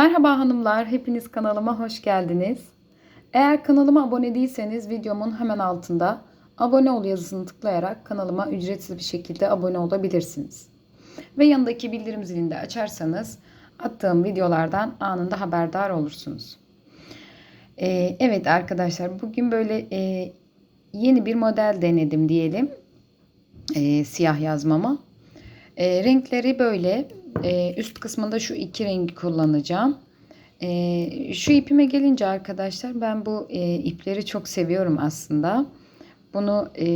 Merhaba hanımlar, hepiniz kanalıma hoş geldiniz. Eğer kanalıma abone değilseniz videomun hemen altında abone ol yazısını tıklayarak kanalıma ücretsiz bir şekilde abone olabilirsiniz. Ve yanındaki bildirim zilini de açarsanız attığım videolardan anında haberdar olursunuz. Ee, evet arkadaşlar bugün böyle e, yeni bir model denedim diyelim. Ee, siyah yazmama. Ee, renkleri böyle ee, üst kısmında şu iki rengi kullanacağım. Ee, şu ipime gelince arkadaşlar ben bu e, ipleri çok seviyorum aslında. Bunu e,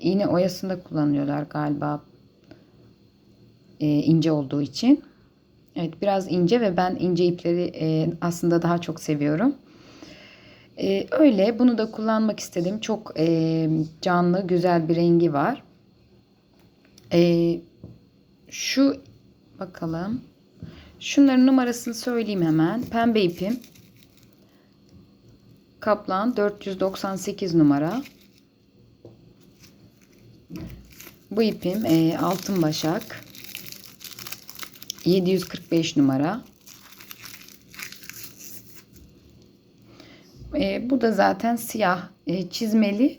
iğne oyasında kullanıyorlar galiba e, ince olduğu için. Evet biraz ince ve ben ince ipleri e, aslında daha çok seviyorum. E, öyle bunu da kullanmak istedim. Çok e, canlı güzel bir rengi var. E, şu Bakalım. Şunların numarasını söyleyeyim hemen. Pembe ipim. Kaplan 498 numara. Bu ipim e, altın başak. 745 numara. E, bu da zaten siyah e, çizmeli.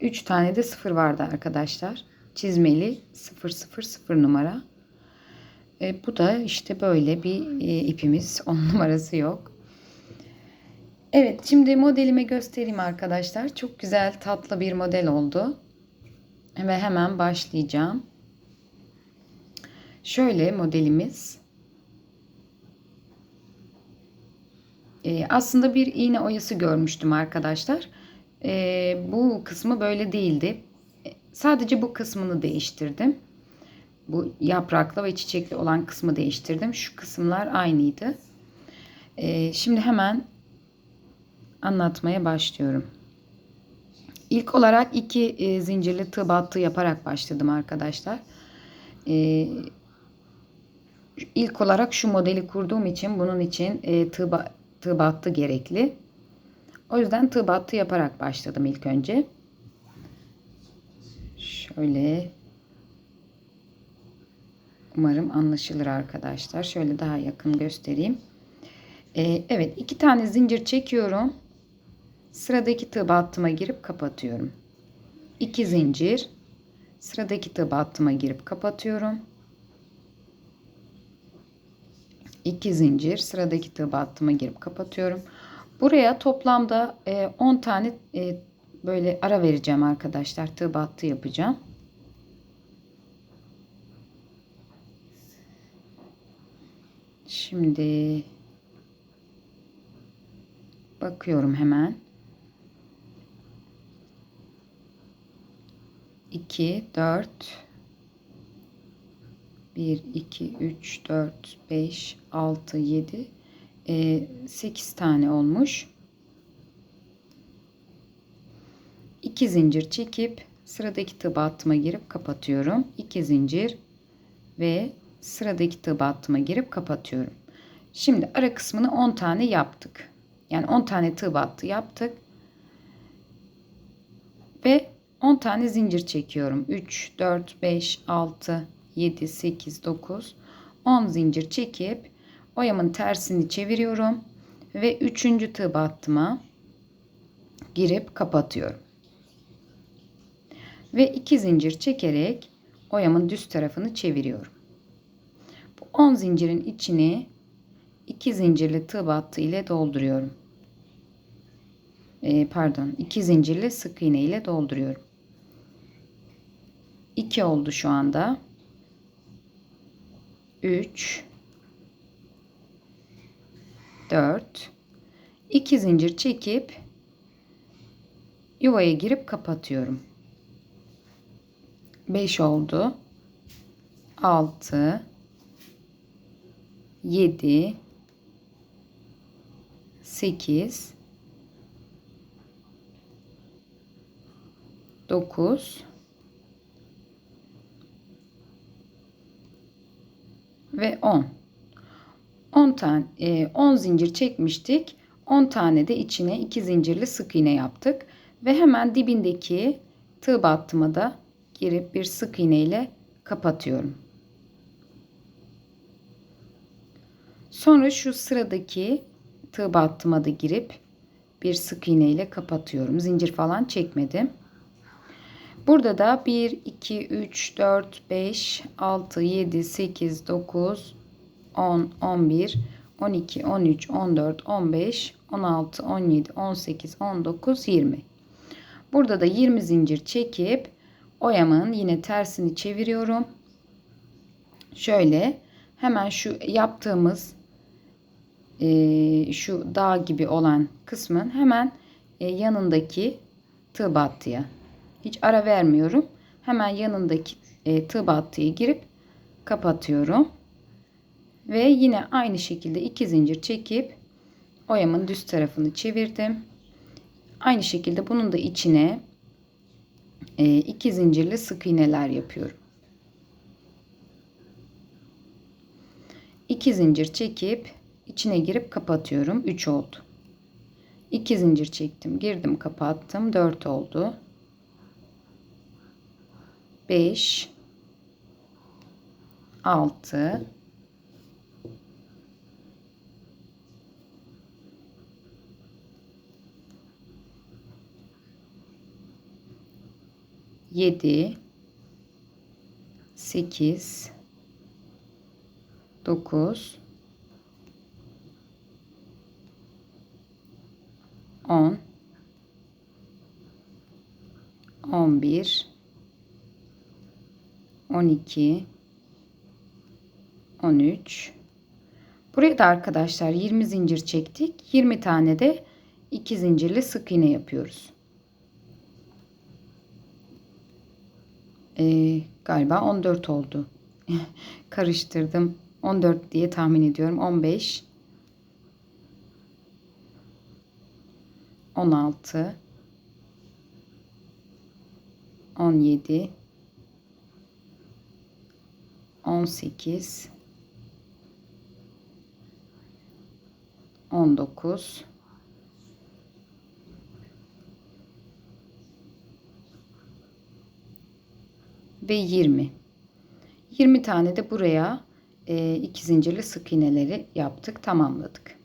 3 e, tane de sıfır vardı arkadaşlar. Çizmeli 000 numara. E, bu da işte böyle bir e, ipimiz. On numarası yok. Evet şimdi modelimi göstereyim arkadaşlar. Çok güzel tatlı bir model oldu. Ve hemen başlayacağım. Şöyle modelimiz. E, aslında bir iğne oyası görmüştüm arkadaşlar. E, bu kısmı böyle değildi. E, sadece bu kısmını değiştirdim bu yapraklı ve çiçekli olan kısmı değiştirdim. Şu kısımlar aynıydı. Ee, şimdi hemen anlatmaya başlıyorum. İlk olarak iki e, zincirli tığ battı yaparak başladım arkadaşlar. Ee, ilk olarak şu modeli kurduğum için bunun için e, tığ, tığ battı gerekli. O yüzden tığ battı yaparak başladım ilk önce. Şöyle Umarım anlaşılır arkadaşlar. Şöyle daha yakın göstereyim. Ee, evet iki tane zincir çekiyorum. Sıradaki tığ battıma girip kapatıyorum. İki zincir. Sıradaki tığ battıma girip kapatıyorum. İki zincir. Sıradaki tığ battıma girip kapatıyorum. Buraya toplamda 10 e, tane e, böyle ara vereceğim arkadaşlar. Tığ battı yapacağım. Şimdi bakıyorum hemen. 2 4 1 2 3 4 5 6 7 8 tane olmuş. 2 zincir çekip sıradaki tığ battıma girip kapatıyorum. 2 zincir ve sıradaki tığ battıma girip kapatıyorum. Şimdi ara kısmını 10 tane yaptık. Yani 10 tane tığ battı yaptık. Ve 10 tane zincir çekiyorum. 3, 4, 5, 6, 7, 8, 9, 10 zincir çekip oyamın tersini çeviriyorum. Ve 3. tığ battıma girip kapatıyorum. Ve 2 zincir çekerek oyamın düz tarafını çeviriyorum. 10 zincirin içini 2 zincirli tığ battı ile dolduruyorum. Ee, pardon 2 zincirli sık iğne ile dolduruyorum. 2 oldu şu anda. 3 4 2 zincir çekip yuvaya girip kapatıyorum. 5 oldu. 6 7 8 9 ve 10. 10 tane 10 zincir çekmiştik. 10 tane de içine 2 zincirli sık iğne yaptık ve hemen dibindeki tığ battıma da girip bir sık iğne ile kapatıyorum. Sonra şu sıradaki tığ battıma da girip bir sık iğne ile kapatıyorum. Zincir falan çekmedim. Burada da 1, 2, 3, 4, 5, 6, 7, 8, 9, 10, 11, 12, 13, 14, 15, 16, 17, 18, 19, 20. Burada da 20 zincir çekip oyamın yine tersini çeviriyorum. Şöyle hemen şu yaptığımız e, şu dağ gibi olan kısmın hemen e, yanındaki tığ battıya hiç ara vermiyorum. Hemen yanındaki e, tığ battıya girip kapatıyorum. Ve yine aynı şekilde iki zincir çekip oyamın düz tarafını çevirdim. Aynı şekilde bunun da içine e, iki zincirli sık iğneler yapıyorum. İki zincir çekip içine girip kapatıyorum. 3 oldu. 2 zincir çektim. Girdim kapattım. 4 oldu. 5 6 7 8 9 10 11 12 13 Buraya da arkadaşlar 20 zincir çektik. 20 tane de 2 zincirli sık iğne yapıyoruz. Ee, galiba 14 oldu. Karıştırdım. 14 diye tahmin ediyorum. 15 16 17 18 19 ve 20 20 tane de buraya e, iki zincirli sık iğneleri yaptık tamamladık.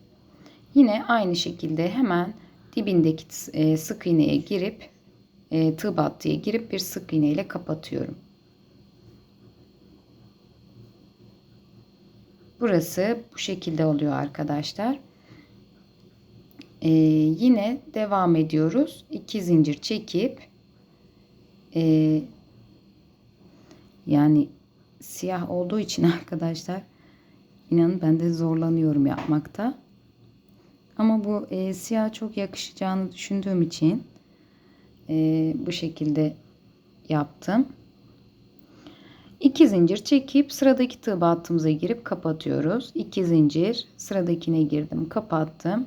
Yine aynı şekilde hemen dibindeki e, sık iğneye girip e, tığ battıya girip bir sık iğne ile kapatıyorum Burası bu şekilde oluyor arkadaşlar. Ee, yine devam ediyoruz. 2 zincir çekip e, yani siyah olduğu için arkadaşlar inanın ben de zorlanıyorum yapmakta. Ama bu e, siyah çok yakışacağını düşündüğüm için e, bu şekilde yaptım. 2 zincir çekip sıradaki tığ battığımıza girip kapatıyoruz. 2 zincir sıradakine girdim kapattım.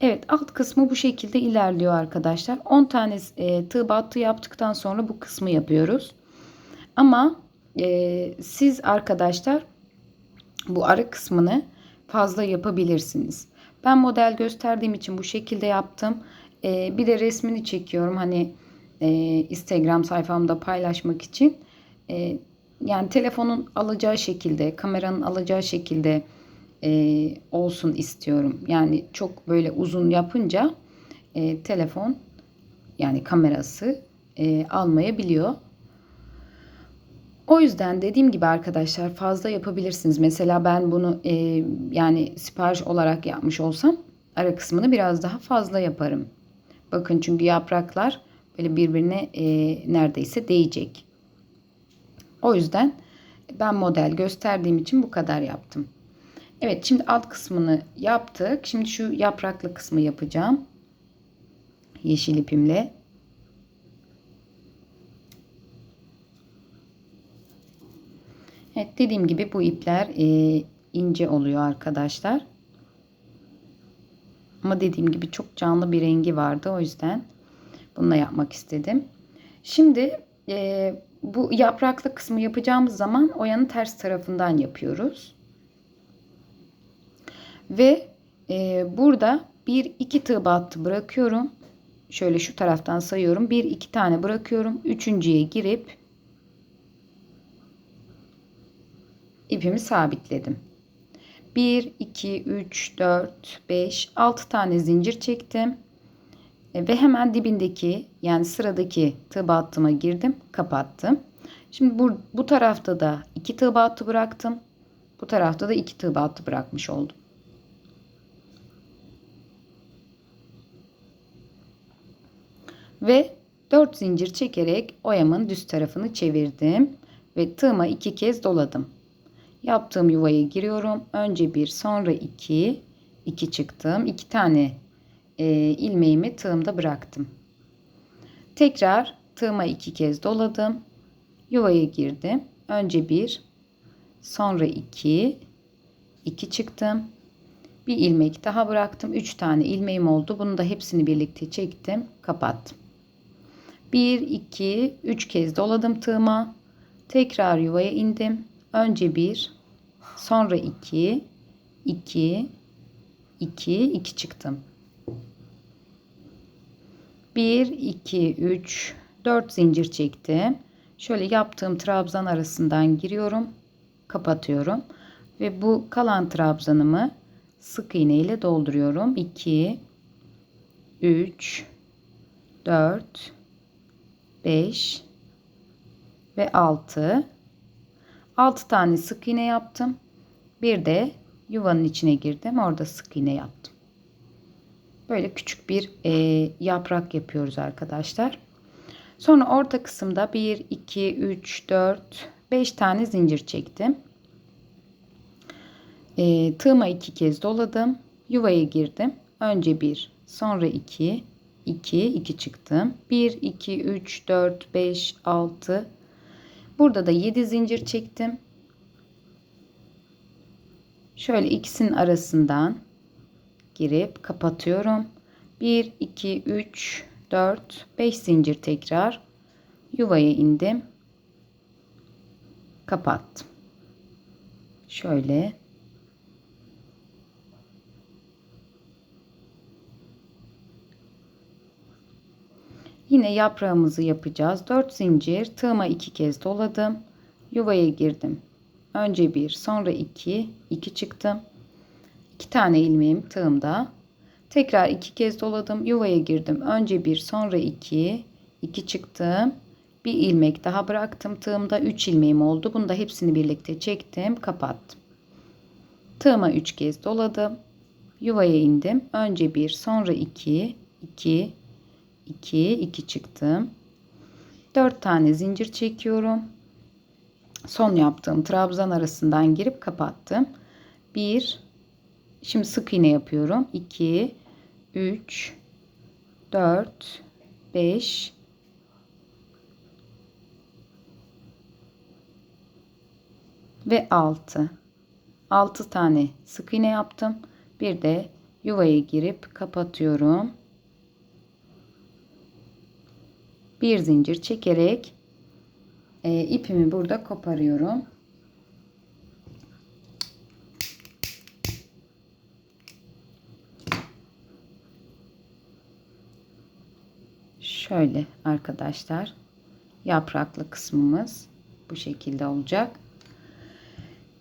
Evet alt kısmı bu şekilde ilerliyor arkadaşlar. 10 tane e, tığ battı yaptıktan sonra bu kısmı yapıyoruz. Ama e, siz arkadaşlar bu ara kısmını fazla yapabilirsiniz. Ben model gösterdiğim için bu şekilde yaptım. E, bir de resmini çekiyorum hani e, Instagram sayfamda paylaşmak için. E, yani telefonun alacağı şekilde, kameranın alacağı şekilde e, olsun istiyorum. Yani çok böyle uzun yapınca e, telefon yani kamerası e, almayabiliyor. O yüzden dediğim gibi arkadaşlar fazla yapabilirsiniz. Mesela ben bunu e, yani sipariş olarak yapmış olsam ara kısmını biraz daha fazla yaparım. Bakın çünkü yapraklar böyle birbirine e, neredeyse değecek. O yüzden ben model gösterdiğim için bu kadar yaptım. Evet şimdi alt kısmını yaptık. Şimdi şu yapraklı kısmı yapacağım. Yeşil ipimle. Evet dediğim gibi bu ipler e, ince oluyor arkadaşlar. Ama dediğim gibi çok canlı bir rengi vardı. O yüzden bununla yapmak istedim. Şimdi e, bu yapraklı kısmı yapacağımız zaman oyanın ters tarafından yapıyoruz. Ve e, burada bir iki tığ battı bırakıyorum. Şöyle şu taraftan sayıyorum. Bir iki tane bırakıyorum. Üçüncüye girip ipimi sabitledim. 1, 2, 3, 4, 5, 6 tane zincir çektim. E, ve hemen dibindeki yani sıradaki tığ battıma girdim. Kapattım. Şimdi bu, bu tarafta da 2 tığ battı bıraktım. Bu tarafta da 2 tığ battı bırakmış oldum. Ve 4 zincir çekerek oyamın düz tarafını çevirdim ve tığıma iki kez doladım. Yaptığım yuvaya giriyorum. Önce bir, sonra iki, iki çıktım. iki tane e, ilmeğimi tığımda bıraktım. Tekrar tığıma iki kez doladım. Yuvaya girdim. Önce bir, sonra iki, iki çıktım. Bir ilmek daha bıraktım. Üç tane ilmeğim oldu. Bunu da hepsini birlikte çektim. Kapattım. 1, 2, 3 kez doladım tığıma. Tekrar yuvaya indim. Önce 1, sonra 2, 2, 2, 2 çıktım. 1, 2, 3, 4 zincir çektim. Şöyle yaptığım trabzan arasından giriyorum. Kapatıyorum. Ve bu kalan trabzanımı sık iğne ile dolduruyorum. 2, 3, 4, 5 ve 6. 6 tane sık iğne yaptım. Bir de yuvanın içine girdim. Orada sık iğne yaptım. Böyle küçük bir e, yaprak yapıyoruz arkadaşlar. Sonra orta kısımda 1, 2, 3, 4, 5 tane zincir çektim. E, tığıma 2 kez doladım. Yuvaya girdim. Önce 1, sonra 2, 2, 2 çıktım. 1, 2, 3, 4, 5, 6. Burada da 7 zincir çektim. Şöyle ikisinin arasından girip kapatıyorum. 1, 2, 3, 4, 5 zincir tekrar yuvaya indim. Kapattım. Şöyle Yine yaprağımızı yapacağız. 4 zincir tığıma 2 kez doladım. Yuvaya girdim. Önce 1 sonra 2 2 çıktım. 2 tane ilmeğim tığımda. Tekrar 2 kez doladım. Yuvaya girdim. Önce 1 sonra 2 2 çıktım. Bir ilmek daha bıraktım tığımda. 3 ilmeğim oldu. Bunu da hepsini birlikte çektim. Kapattım. Tığıma 3 kez doladım. Yuvaya indim. Önce 1 sonra 2 2 2 2 çıktım. 4 tane zincir çekiyorum. Son yaptığım trabzan arasından girip kapattım. 1 Şimdi sık iğne yapıyorum. 2 3 4 5 ve 6 6 tane sık iğne yaptım. Bir de yuvaya girip kapatıyorum. Bir zincir çekerek e, ipimi burada koparıyorum. Şöyle arkadaşlar yapraklı kısmımız bu şekilde olacak.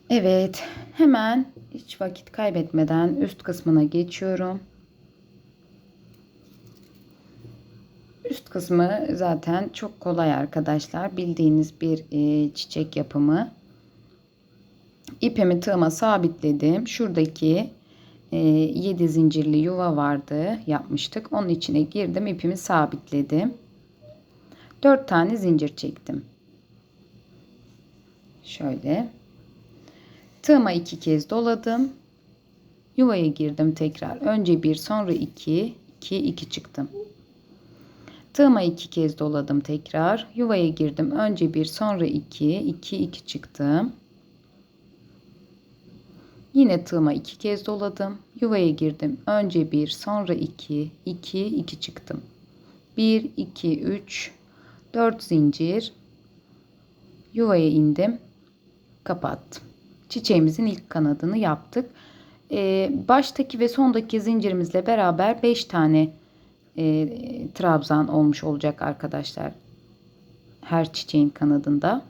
Evet hemen hiç vakit kaybetmeden üst kısmına geçiyorum. Üst kısmı zaten çok kolay arkadaşlar. Bildiğiniz bir e, çiçek yapımı. İpimi tığıma sabitledim. Şuradaki e, 7 zincirli yuva vardı yapmıştık. Onun içine girdim. ipimi sabitledim. 4 tane zincir çektim. Şöyle. Tığıma iki kez doladım. Yuvaya girdim tekrar. Önce bir sonra iki, iki, iki çıktım. Tığıma iki kez doladım tekrar. Yuvaya girdim. Önce bir sonra iki. iki iki çıktım. Yine tığıma iki kez doladım. Yuvaya girdim. Önce bir sonra iki. iki iki çıktım. Bir iki üç dört zincir. Yuvaya indim. Kapattım. Çiçeğimizin ilk kanadını yaptık. Ee, baştaki ve sondaki zincirimizle beraber 5 tane e, trabzan olmuş olacak arkadaşlar. Her çiçeğin kanadında.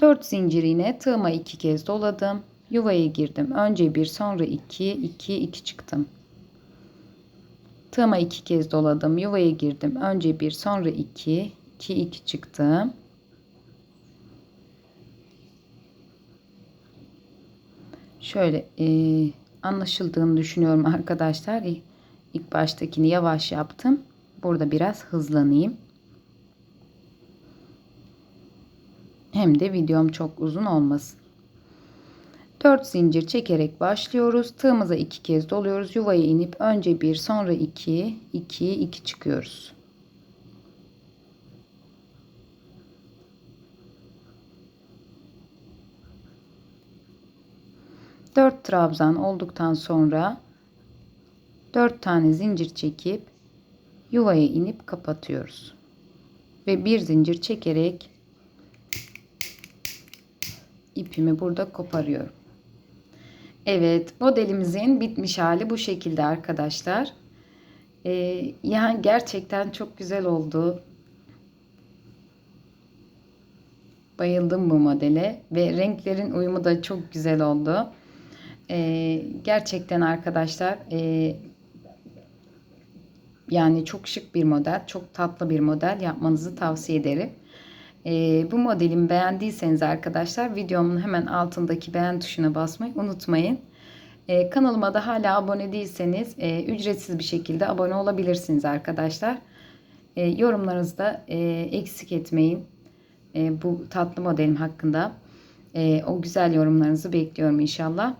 4 zincir yine tığıma 2 kez doladım. Yuvaya girdim. Önce bir sonra iki, iki, iki çıktım. Tığıma iki kez doladım. Yuvaya girdim. Önce bir sonra iki, iki, iki çıktım. Şöyle e, anlaşıldığını düşünüyorum arkadaşlar. İlk baştakini yavaş yaptım. Burada biraz hızlanayım. Hem de videom çok uzun olmasın. 4 zincir çekerek başlıyoruz. Tığımıza 2 kez doluyoruz. Yuvaya inip önce 1 sonra 2 2 2 çıkıyoruz. Dört trabzan olduktan sonra 4 tane zincir çekip yuvaya inip kapatıyoruz. Ve bir zincir çekerek ipimi burada koparıyorum. Evet modelimizin bitmiş hali bu şekilde arkadaşlar. Ee, yani gerçekten çok güzel oldu. Bayıldım bu modele ve renklerin uyumu da çok güzel oldu. Ee, gerçekten arkadaşlar e, yani çok şık bir model, çok tatlı bir model yapmanızı tavsiye ederim. E, bu modelimi beğendiyseniz arkadaşlar videomun hemen altındaki beğen tuşuna basmayı unutmayın. E, kanalıma da hala abone değilseniz e, ücretsiz bir şekilde abone olabilirsiniz arkadaşlar. E, yorumlarınızı da e, eksik etmeyin. E, bu tatlı modelim hakkında. E, o güzel yorumlarınızı bekliyorum inşallah.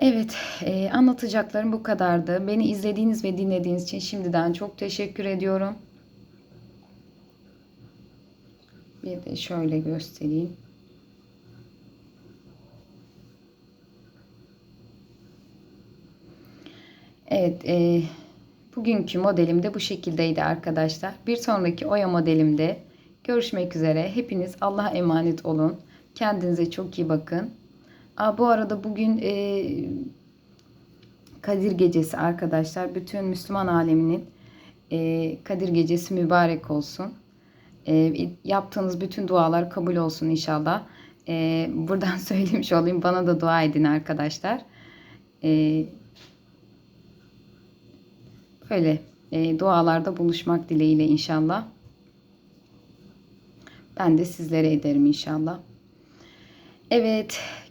Evet, e, anlatacaklarım bu kadardı. Beni izlediğiniz ve dinlediğiniz için şimdiden çok teşekkür ediyorum. Bir de şöyle göstereyim. Evet, e, bugünkü modelim de bu şekildeydi arkadaşlar. Bir sonraki oya modelimde görüşmek üzere. Hepiniz Allah'a emanet olun. Kendinize çok iyi bakın. Aa, bu arada bugün e, Kadir Gecesi arkadaşlar. Bütün Müslüman aleminin e, Kadir Gecesi mübarek olsun. E, yaptığınız bütün dualar kabul olsun inşallah. E, buradan söylemiş olayım. Bana da dua edin arkadaşlar. E, böyle e, dualarda buluşmak dileğiyle inşallah. Ben de sizlere ederim inşallah. Evet,